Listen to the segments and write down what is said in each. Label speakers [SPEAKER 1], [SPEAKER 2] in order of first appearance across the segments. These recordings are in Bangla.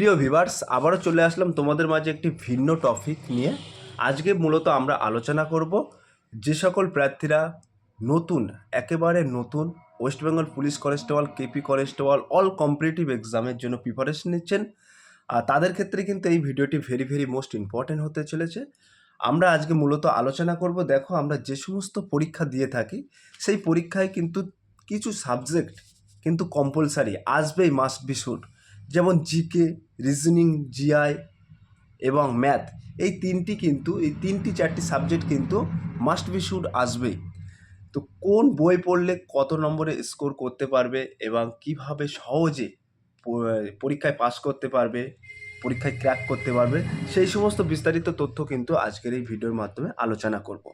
[SPEAKER 1] প্রিয় ভিভার্স আবারও চলে আসলাম তোমাদের মাঝে একটি ভিন্ন টপিক নিয়ে। আজকে মূলত আমরা আলোচনা করব যে সকল প্রার্থীরা নতুন, একেবারে নতুন West Bengal police constable KP constable all competitive এক্সামের জন্য প্রিপারেশন নিচ্ছেন। আর তাদের ক্ষেত্রে কিন্তু এই ভিডিওটি ভেরি ভেরি মোস্ট ইম্পর্ট্যান্ট হতে চলেছে। আমরা আজকে মূলত আলোচনা করব, দেখো আমরা যে সমস্ত পরীক্ষা দিয়ে থাকি, সেই পরীক্ষায় কিন্তু কিছু সাবজেক্ট কিন্তু কম্পালসারি আসবেই মাস্ট বি শুড যেমন জিকে রিজনিং জিআই এবং ম্যাথ এই তিনটি কিন্তু, এই তিনটি চারটি সাবজেক্ট কিন্তু মাস্ট বি শুড আসবেই। তো কোন বই পড়লে কত নম্বরে স্কোর করতে পারবে এবং কীভাবে সহজে পরীক্ষায় পাস করতে পারবে, পরীক্ষায় ক্র্যাক করতে পারবে, সেই সমস্ত বিস্তারিত তথ্য কিন্তু আজকের এই ভিডিওর মাধ্যমে আলোচনা করব।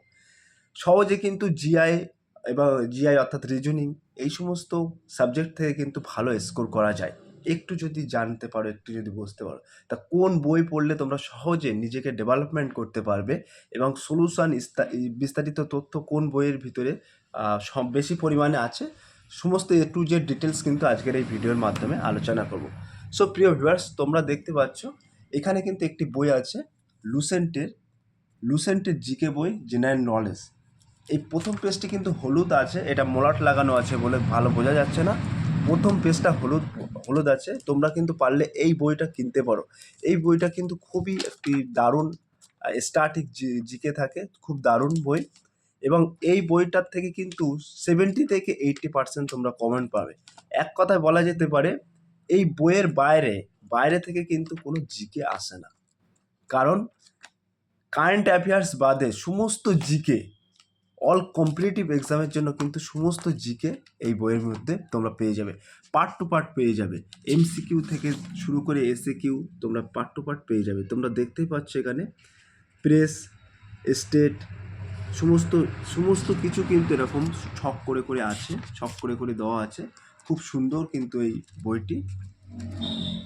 [SPEAKER 1] সহজে কিন্তু জিআই এবং জিআই অর্থাৎ রিজনিং এই সমস্ত সাবজেক্ট থেকে কিন্তু ভালো স্কোর করা যায়। একটু যদি জানতে পারো, একটু যদি বুঝতে পারো, তা কোন বই পড়লে তোমরা সহজে নিজেকে ডেভেলপমেন্ট করতে পারবে এবং সলিউশন বিস্তারিত তথ্য কোন বইয়ের ভিতরে সব বেশি পরিমাণে আছে, সমস্ত এ টু জেড ডিটেলস কিন্তু আজকের এই ভিডিওর মাধ্যমে আলোচনা করব। সো প্রিয় ভিউয়ার্স তোমরা দেখতে পাচ্ছ, এখানে কিন্তু একটি বই আছে লুসেন্টের লুসেন্টের জিকে বই জেনারেল নলেজ এই প্রথম পেজটি কিন্তু হলুদ আছে, এটা মলাট লাগানো আছে বলে ভালো বোঝা যাচ্ছে না। প্রথম পেজটা হলুদ হলুদ আছে, তোমরা কিন্তু পারলে এই বইটা কিনতে পারো। এই বইটা কিন্তু খুবই একটি দারুণ স্টার্টিক জিকে থাকে, খুব দারুণ বই। এবং এই বইটার থেকে কিন্তু সেভেন্টি থেকে এইটটি পার্সেন্ট তোমরা কমেন্ট পাবে। এক কথায় বলা যেতে পারে, এই বইয়ের বাইরে বাইরে থেকে কিন্তু কোনো জিকে আসে না। কারণ কারেন্ট অ্যাফেয়ার্স বাদে সমস্ত জিকে অল কম্পিটিটিভ এক্সামের জন্য কিন্তু সমস্ত জিকে এই বইয়ের মধ্যে তোমরা পেয়ে যাবে। পার্ট টু পার্ট পেয়ে যাবে। এমসিকিউ থেকে শুরু করে এসএ কিউ তোমরা পার্ট টু পার্ট পেয়ে যাবে। তোমরা দেখতেই পাচ্ছ এখানে প্রেস স্টেট সমস্ত সমস্ত কিছু কিন্তু এরকম ছক করে করে আছে, ছক করে করে দেওয়া আছে। খুব সুন্দর কিন্তু এই বইটি।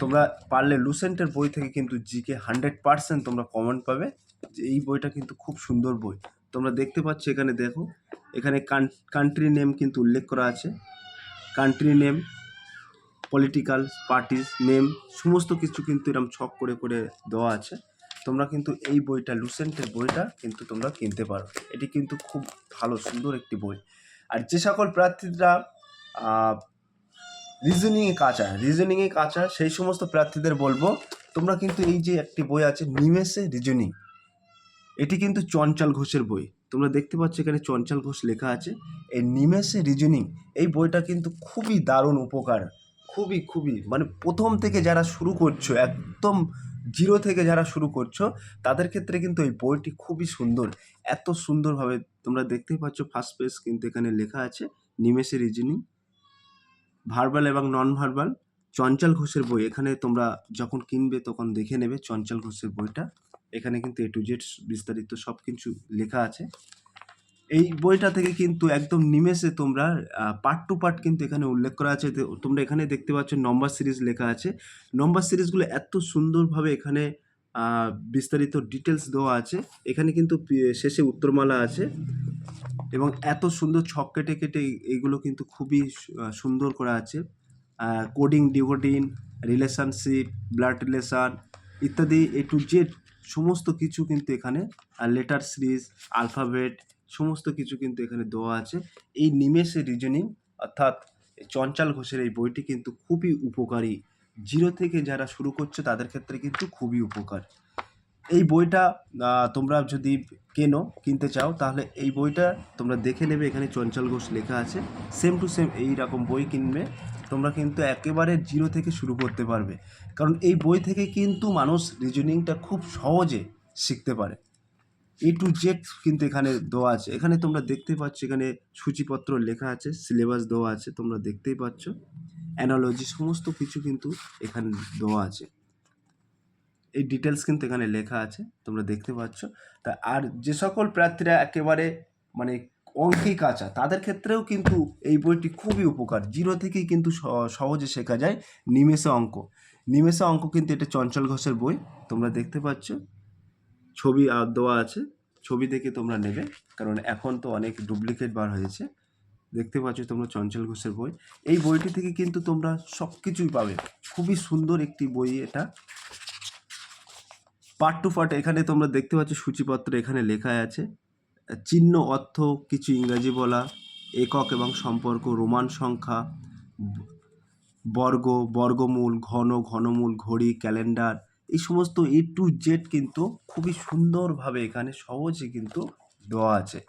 [SPEAKER 1] তোমরা পারলে লুসেন্টের বই থেকে কিন্তু জিকে হান্ড্রেড পার্সেন্ট তোমরা কমেন্ট পাবে। যে এই বইটা কিন্তু খুব সুন্দর বই। তোমরা দেখতে পাচ্ছ এখানে দেখো, এখানে কান্ট্রি নেম কিন্তু উল্লেখ করা আছে। Country name political parties name সমস্ত কিছু কিন্তু এরকম ছক করে করে দেওয়া আছে। তোমরা কিন্তু এই বইটা লুসেন্টের বইটা কিন্তু তোমরা কিনতে পারো। এটি কিন্তু খুব ভালো, সুন্দর একটি বই। আর যে সকল প্রার্থীরা রিজনিংয়ে কাঁচা রিজনিংয়ে কাঁচা, সেই সমস্ত প্রার্থীদের বলব, তোমরা কিন্তু এই যে একটি বই আছে নিমেষে রিজনিং এটি কিন্তু চঞ্চল ঘোষের বই। তোমরা দেখতে পাচ্ছ এখানে চঞ্চল ঘোষ লেখা আছে। এই নিমেষে রিজনিং এই বইটা কিন্তু খুবই দারুণ উপকার। খুবই খুবই মানে প্রথম থেকে যারা শুরু করছ, একদম জিরো থেকে যারা শুরু করছ, তাদের ক্ষেত্রে কিন্তু এই বইটি খুবই সুন্দর। এত সুন্দরভাবে তোমরা দেখতেই পাচ্ছ ফার্স্ট পেজ কিন্তু এখানে লেখা আছে, নিমেষে রিজনিং ভার্বাল এবং নন ভার্বাল চঞ্চল ঘোষের বই। এখানে তোমরা যখন কিনবে তখন দেখে নেবে চঞ্চল ঘোষের বইটা। এখানে কিন্তু এ টু জেড বিস্তারিত সব কিছু লেখা আছে। এই বইটা থেকে কিন্তু একদম নিমেষে তোমরা পার্ট টু পার্ট কিন্তু এখানে উল্লেখ করা আছে। তোমরা এখানে দেখতে পাচ্ছ নম্বর সিরিজ লেখা আছে। নম্বর সিরিজগুলো এত সুন্দরভাবে এখানে বিস্তারিত ডিটেলস দেওয়া আছে। এখানে কিন্তু শেষে উত্তরমালা আছে এবং এত সুন্দর ছক কেটে কেটে এইগুলো কিন্তু খুবই সুন্দর করা আছে। Coding decoding relationship blood relation ইত্যাদি এ টু জেড সমস্ত কিছু কিন্তু এখানে লেটার সিরিজ আলফাবেট সমস্ত কিছু কিন্তু এখানে দেওয়া আছে। এই নিমেষে রিজনিং অর্থাৎ চঞ্চল ঘোষের এই বইটি কিন্তু খুবই উপকারী। জিরো থেকে যারা শুরু করছে, তাদের ক্ষেত্রে কিন্তু খুবই উপকার। এই বইটা তোমরা যদি কেনো, কিনতে চাও, তাহলে এই বইটা তোমরা দেখে নেবে। এখানে চঞ্চল ঘোষ লেখা আছে। সেম টু সেম এই রকম বই কিনবে। তোমরা কিন্তু একেবারে জিরো থেকে শুরু করতে পারবে। কারণ এই বই থেকে কিন্তু মানুষ রিজনিংটা খুব সহজে শিখতে পারে। এ টু জেড কিন্তু এখানে দেওয়া আছে। এখানে তোমরা দেখতে পাচ্ছ, এখানে সূচিপত্র লেখা আছে সিলেবাস দেওয়া আছে, তোমরা দেখতেই পাচ্ছ। অ্যানালজি সমস্ত কিছু কিন্তু এখানে দেওয়া আছে। এই ডিটেলস কিন্তু এখানে লেখা আছে, তোমরা দেখতে পাচ্ছ। তা আর যে সকল প্রার্থীরা একেবারে মানে অঙ্কেই কাঁচা তাদের ক্ষেত্রেও কিন্তু এই বইটি খুবই উপকার। জিরো থেকেই কিন্তু সহজে শেখা যায় নিমেষে অঙ্ক। নিমেষে অঙ্ক কিন্তু এটা চঞ্চল ঘোষের বই, তোমরা দেখতে পাচ্ছ। ছবি দেওয়া আছে, ছবি দেখে তোমরা নেবে, কারণ এখন তো অনেক ডুপ্লিকেট বার হয়েছে। দেখতে পাচ্ছ তোমরা চঞ্চল ঘোষের বই। এই বইটি থেকে কিন্তু তোমরা সব কিছুই পাবে। খুবই সুন্দর একটি বই এটা। পার্ট টু, পার্ট, এখানে তোমরা দেখতে পাচ্ছ সূচিপত্র এখানে লেখা আছে। চিহ্ন, অর্থ, কিছু ইংরাজি বলা, একক এবং সম্পর্ক, রোমান সংখ্যা, বর্গ, বর্গমূল, ঘন, ঘনমূল, ঘড়ি, ক্যালেন্ডার, এই সমস্ত এ টু জেড কিন্তু খুবই সুন্দরভাবে এখানে সহজে কিন্তু দেওয়া আছে।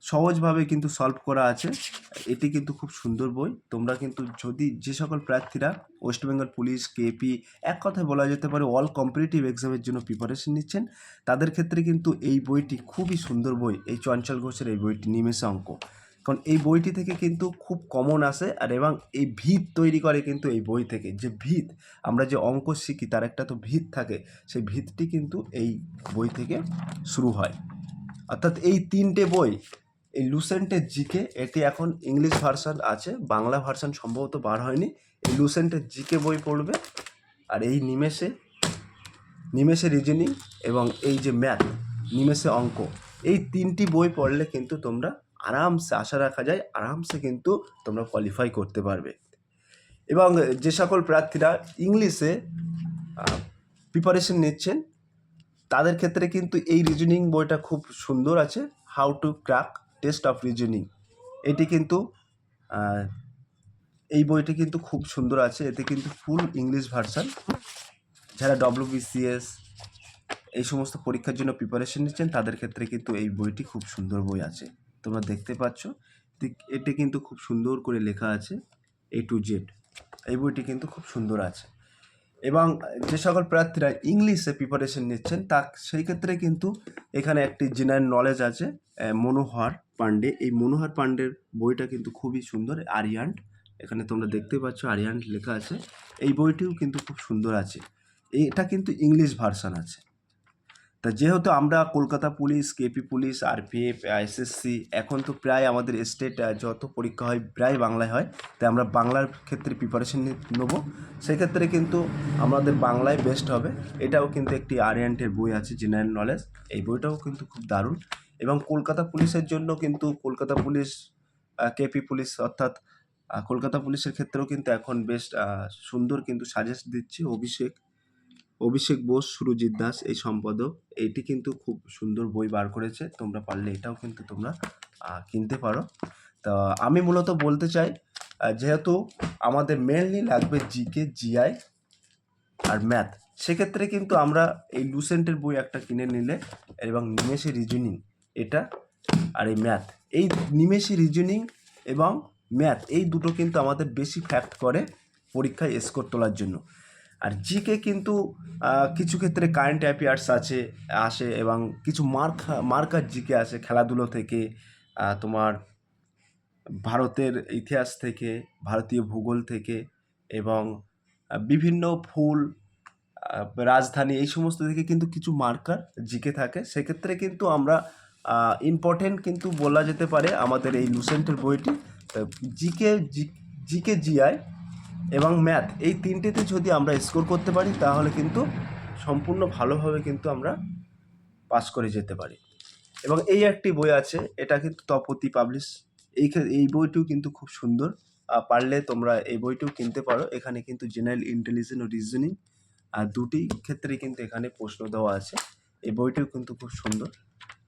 [SPEAKER 1] সহজভাবে কিন্তু সলভ করা আছে। এটি কিন্তু খুব সুন্দর বই। তোমরা কিন্তু যদি যে সকল প্রার্থীরা ওয়েস্ট বেঙ্গল পুলিশ, কেপি এক কথায় বলা যেতে পারে অল কম্পিটিটিভ এক্সামের জন্য প্রিপারেশন নিচ্ছেন, তাদের ক্ষেত্রে কিন্তু এই বইটি খুবই সুন্দর বই, এই চঞ্চল ঘোষের এই বইটি নিমেষে অঙ্ক। কারণ এই বইটি থেকে কিন্তু খুব কমন আসে আর এবং এই ভিত তৈরি করে কিন্তু এই বই থেকে। যে ভিত, আমরা যে অঙ্ক শিখি তার একটা তো ভিত থাকে, সেই ভিতটি কিন্তু এই বই থেকে শুরু হয়। অর্থাৎ এই তিনটে বই এই লুসেন্টের জিকে এটি এখন ইংলিশ ভার্সান আছে, বাংলা ভার্সান সম্ভবত বার হয়নি। এই লুসেন্টের জিকে বই পড়বে, আর এই নিমেষে নিমেষে রিজনিং এবং এই যে ম্যাথ নিমেষে অঙ্ক, এই তিনটি বই পড়লে কিন্তু তোমরা আরামসে, আশা রাখা যায়, আরামসে কিন্তু তোমরা কোয়ালিফাই করতে পারবে। এবং যে সকল প্রার্থীরা ইংলিশে প্রিপারেশন নিচ্ছেন, তাদের ক্ষেত্রে কিন্তু এই রিজনিং বইটা খুব সুন্দর আছে how to crack test of reasoning. এটি কিন্তু এই বইটি কিন্তু খুব সুন্দর আছে। এতে কিন্তু ফুল ইংলিশ ভার্সান যারা ডব্লিউবিসিএস এই সমস্ত পরীক্ষার জন্য প্রিপারেশন নিচ্ছেন, তাদের ক্ষেত্রে কিন্তু এই বইটি খুব সুন্দর বই আছে। তোমরা দেখতে পাচ্ছ এটি কিন্তু খুব সুন্দর করে লেখা আছে এ টু জেড এই বইটি কিন্তু খুব সুন্দর আছে। এবং যে সকল প্রার্থীরা ইংলিশে প্রিপারেশন নিচ্ছেন, তা সেই ক্ষেত্রে কিন্তু এখানে একটি জেনারেল নলেজ আছে মনোহর পাণ্ডে এই মনোহর পাণ্ডের বইটা কিন্তু খুবই সুন্দর আরিয়ান্ট এখানে তোমরা দেখতে পাচ্ছ আরিয়ান্ট লেখা আছে। এই বইটিও কিন্তু খুব সুন্দর আছে। এটা কিন্তু ইংলিশ ভার্সান আছে। তা যেহেতু আমরা Kolkata police KP police RPF SSC এখন তো প্রায় আমাদের স্টেট যত পরীক্ষা হয় প্রায় বাংলায় হয়। তাই আমরা বাংলার ক্ষেত্রে প্রিপারেশন নেব। সেক্ষেত্রে কিন্তু আমাদের বাংলায় বেস্ট হবে। এটাও কিন্তু একটি আরিয়ান্টের বই আছে জেনারেল নলেজ এই বইটাও কিন্তু খুব দারুণ। এবং কলকাতা পুলিশের জন্য কিন্তু কলকাতা পুলিশ কেপি পুলিশ অর্থাৎ কলকাতা পুলিশের ক্ষেত্রেও কিন্তু এখন বেশ সুন্দর কিন্তু সাজেস্ট দিচ্ছে অভিষেক। অভিষেক বোস, সুরজিৎ দাস, এই সম্পাদক এইটি কিন্তু খুব সুন্দর বই বার করেছে। তোমরা পারলে এটাও কিন্তু তোমরা কিনতে পারো। তা, আমি মূলত বলতে চাই যেহেতু আমাদের মেনলি লাগবে জিকে জিআই আর ম্যাথ সেক্ষেত্রে কিন্তু আমরা এই লুসেন্টের বই একটা কিনে নিলে এবং নিমেষে রিজনিং এটা আর এই ম্যাথ এই নিমেষে রিজনিং এবং ম্যাথ এই দুটো কিন্তু আমাদের বেশি ফ্যাক্ট করে পরীক্ষায় স্কোর তোলার জন্য। আর জিকে কিন্তু কিছু ক্ষেত্রে কারেন্ট অ্যাফেয়ার্স আছে, আসে এবং কিছু মার্ক মার্কার জিকে আসে খেলাধুলো থেকে তোমার ভারতের ইতিহাস থেকে, ভারতীয় ভূগোল থেকে এবং বিভিন্ন ফুল রাজধানী এই সমস্ত থেকে কিন্তু কিছু মার্কার জিকে থাকে। সেক্ষেত্রে কিন্তু আমরা ইম্পর্টেন্ট কিন্তু বলা যেতে পারে আমাদের এই লুসেন্টের বইটি। জিকে জিকে জিআই এবং ম্যাথ, এই তিনটেতে যদি আমরা স্কোর করতে পারি, তাহলে কিন্তু সম্পূর্ণ ভালোভাবে কিন্তু আমরা পাস করে যেতে পারি। এবং এই একটি বই আছে, এটা কিন্তু তপতি পাবলিশ। এই এই বইটিও কিন্তু খুব সুন্দর। পারলে তোমরা এই বইটিও কিনতে পারো। এখানে কিন্তু জেনারেল ইন্টেলিজেন্স ও রিজনিং, আর দুটি ক্ষেত্রে কিন্তু এখানে প্রশ্ন দেওয়া আছে। এই বইটিও কিন্তু খুব সুন্দর।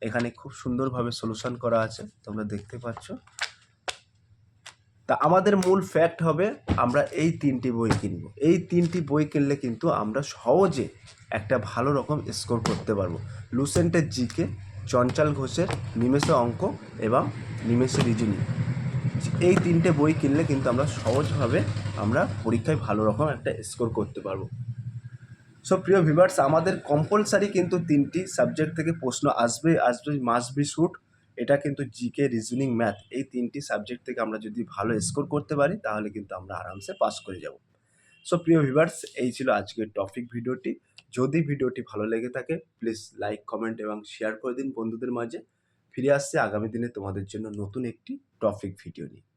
[SPEAKER 1] এখানে খুব সুন্দরভাবে সলিউশন করা আছে, তোমরা দেখতে পাচ্ছ। তা আমাদের মূল ফ্যাক্ট হবে, আমরা এই তিনটি বই কিনব। এই তিনটি বই কিনলে কিন্তু আমরা সহজে একটা ভালো রকম স্কোর করতে পারব। লুসেন্টের জিকে চঞ্চল ঘোষের, নিমেষে অঙ্ক এবং নিমেষে রিজনিং। এই তিনটে বই কিনলে কিন্তু আমরা সহজভাবে আমরা পরীক্ষায় ভালো রকম একটা স্কোর করতে পারব। সো প্রিয় ভিভার্স আমাদের কম্পালসারি কিন্তু তিনটি সাবজেক্ট থেকে প্রশ্ন আসবে আসবে মাস্ট বি শুট এটা কিন্তু জিকে রিজনিং ম্যাথ এই তিনটি সাবজেক্ট থেকে আমরা যদি ভালো স্কোর করতে পারি, তাহলে কিন্তু আমরা আরামসে পাস করে যাব। সো প্রিয় ভিভার্স এই ছিল আজকের টপিক ভিডিওটি। যদি ভিডিওটি ভালো লেগে থাকে প্লিজ লাইক কমেন্ট এবং শেয়ার করে দিন বন্ধুদের মাঝে। ফিরে আসছে আগামী দিনে তোমাদের জন্য নতুন একটি টপিক ভিডিও নিয়ে।